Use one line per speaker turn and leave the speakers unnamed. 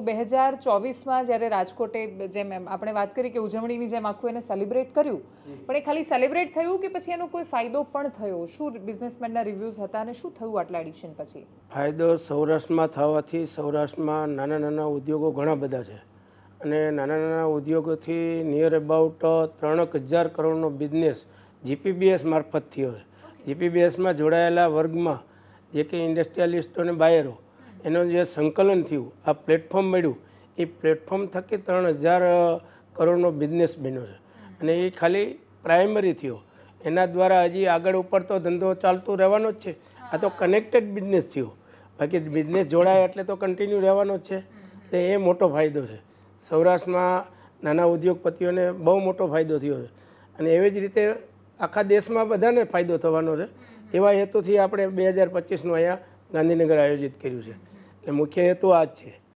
બે હજાર ચોવીસમાં જ્યારે રાજકોટે જેમ એમ આપણે વાત કરી કે ઉજવણીની જેમ આખું એને સેલિબ્રેટ કર્યું પણ એ ખાલી સેલિબ્રેટ થયું કે પછી એનો કોઈ ફાયદો પણ થયો? શું બિઝનેસમેનના રિવ્યૂઝ હતા અને શું થયું આટલા એડિશન પછી?
ફાયદો સૌરાષ્ટ્રમાં થવાથી સૌરાષ્ટ્રમાં નાના નાના ઉદ્યોગો ઘણા બધા છે. અને નાના નાના ઉદ્યોગોથી નિયર અબાઉટ ત્રણક હજાર કરોડનો બિઝનેસ જીપીબીએસ મારફત થયો છે. જીપીબીએસમાં જોડાયેલા વર્ગમાં જે કે ઇન્ડસ્ટ્રીયાલિસ્ટો અને બાયરો એનું જે સંકલન થયું, આ પ્લેટફોર્મ મળ્યું, એ પ્લેટફોર્મ થકી ત્રણ હજાર કરોડનો બિઝનેસ બન્યો છે. અને એ ખાલી પ્રાઇમરી થયો. એના દ્વારા હજી આગળ ઉપર તો ધંધો ચાલતો રહેવાનો જ છે. આ તો કનેક્ટેડ બિઝનેસ થયો. બાકી બિઝનેસ જોડાય એટલે તો કન્ટિન્યુ રહેવાનો જ છે. તો એ મોટો ફાયદો છે. સૌરાષ્ટ્રમાં નાના ઉદ્યોગપતિઓને બહુ મોટો ફાયદો થયો છે. અને એવી જ રીતે આખા દેશમાં બધાને ફાયદો થવાનો છે. એવા હેતુથી આપણે બે હજાર પચીસનું અહીંયા ગાંધીનગર આયોજિત કર્યું છે. એટલે મુખ્ય હેતુ આ જ છે.